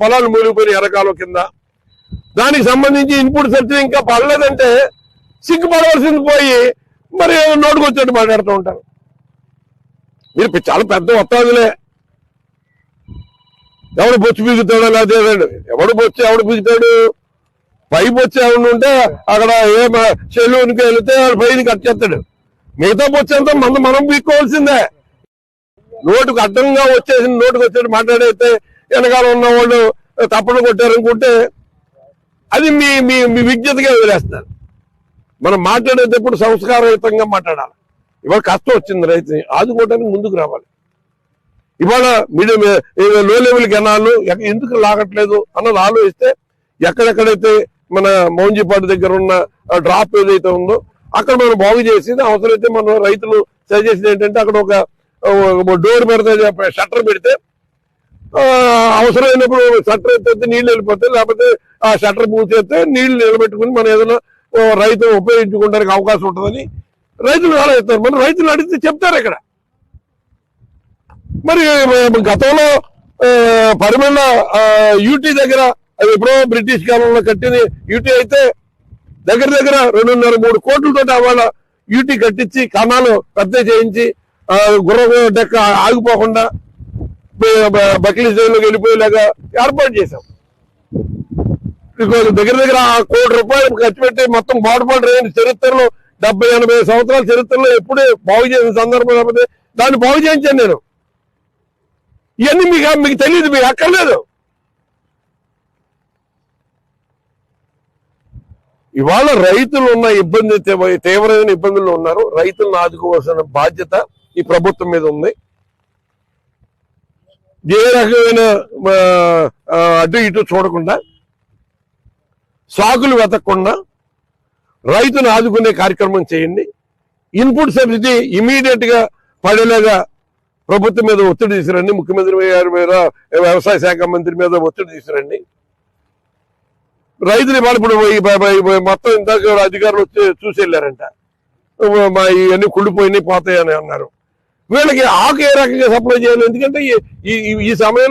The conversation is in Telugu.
పొలాలు మూలిగిపోయిన ఎరకాలం కింద. దానికి సంబంధించి ఇన్పుట్ సబ్సిడీ ఇంకా పడలేదంటే సిగ్గుపడవలసింది పోయి మరి నోటుకొచ్చేట్టు మాట్లాడుతూ ఉంటారు. మీరు చాలా పెద్ద వస్తాదులే ఎవడు బొచ్చు పీకుతాడో లేదా ఎవడు బొచ్చు ఎవడు పీకుతాడు? పై బొచ్చు ఎవడు ఉంటే అక్కడ ఏ చెల్లునికి వెళితే పైని కట్ చేస్తాడు. మిగతా బొచ్చు అంతా మనం మనం పీక్కోవాల్సిందే. నోటుకు అడ్డంగా వచ్చేసి నోటుకు వచ్చేది మాట్లాడైతే వెనకాల ఉన్న వాళ్ళు తప్పన కొట్టారనుకుంటే అది మీ మీ మీ విజ్ఞతగా వదిలేస్తున్నారు. మనం మాట్లాడేటప్పుడు సంస్కారయుతంగా మాట్లాడాలి. ఇవాళ కష్టం వచ్చింది రైతు ఆదుకోవడానికి ముందుకు రావాలి. ఇవాళ మీడియం లో లెవెల్ కెనాలు ఎందుకు లాగట్లేదు అన్నది ఆలోచిస్తే ఎక్కడెక్కడైతే మన మౌంజీపాటి దగ్గర ఉన్న డ్రాప్ ఏదైతే ఉందో అక్కడ మనం బాగు చేసి అవసరమైతే మనం రైతులు సజెషన్ ఏంటంటే అక్కడ ఒక డోర్ పెడితే షట్టర్ పెడితే అవసరమైనప్పుడు షట్టర్ ఎత్తే నీళ్ళు వెళ్ళిపోతాయి. లేకపోతే ఆ షట్టర్ పూసేస్తే నీళ్ళు నిలబెట్టుకుని మనం ఏదైనా రైతు ఉపయోగించుకోవడానికి అవకాశం ఉంటుందని రైతులు ఆలోచిస్తారు. మరి రైతులు అడిగితే చెప్తారు ఇక్కడ. మరి గతంలో పరిమళ యూటీ దగ్గర అది ఎప్పుడో బ్రిటిష్ కాలంలో కట్టిన యూటీ అయితే దగ్గర దగ్గర రెండున్నర మూడు కోట్లతో వాళ్ళ యూటీ కట్టించి కణాలు పెద్ద చేయించి గుర్ర డెక్క ఆగిపోకుండా బకిలీ జైల్లోకి వెళ్ళిపోయేలాగా ఏర్పాటు చేశాం. దగ్గర దగ్గర ఆ కోటి రూపాయలు ఖర్చు పెట్టి మొత్తం బాటపాటు రైలు చరిత్రలో డెబ్బై ఎనభై సంవత్సరాల చరిత్రలో ఎప్పుడే బాగు చేసిన సందర్భం లేకపోతే దాన్ని బాగు చేయించాను నేను. ఇవన్నీ మీకు మీకు తెలియదు మీకు అక్కర్లేదు. ఇవాళ రైతులు ఉన్న ఇబ్బంది తీవ్ర- తీవ్రమైన ఇబ్బందులు ఉన్నారు. రైతులను ఆదుకోవాల్సిన బాధ్యత ఈ ప్రభుత్వం మీద ఉంది. ఏ రకమైన అటు ఇటు చూడకుండా సాకులు వెతకకుండా రైతును ఆదుకునే కార్యక్రమం చేయండి. ఇన్పుట్ సబ్సిడీ ఇమీడియట్గా పడేలాగా ప్రభుత్వం మీద ఒత్తిడి తీసుకురండి. ముఖ్యమంత్రి గారి మీద వ్యవసాయ శాఖ మంత్రి మీద ఒత్తిడి తీసుకురండి. రైతులు ఇవాళ ఇప్పుడు మొత్తం ఇందాక అధికారులు వచ్చి చూసి వెళ్ళారంట. మా ఇవన్నీ కుళ్ళిపోయినాయి పోతాయని అన్నారు. వీళ్ళకి ఆకు ఏ రకంగా సప్లై చేయాలి? ఎందుకంటే ఈ- ఈ సమయంలో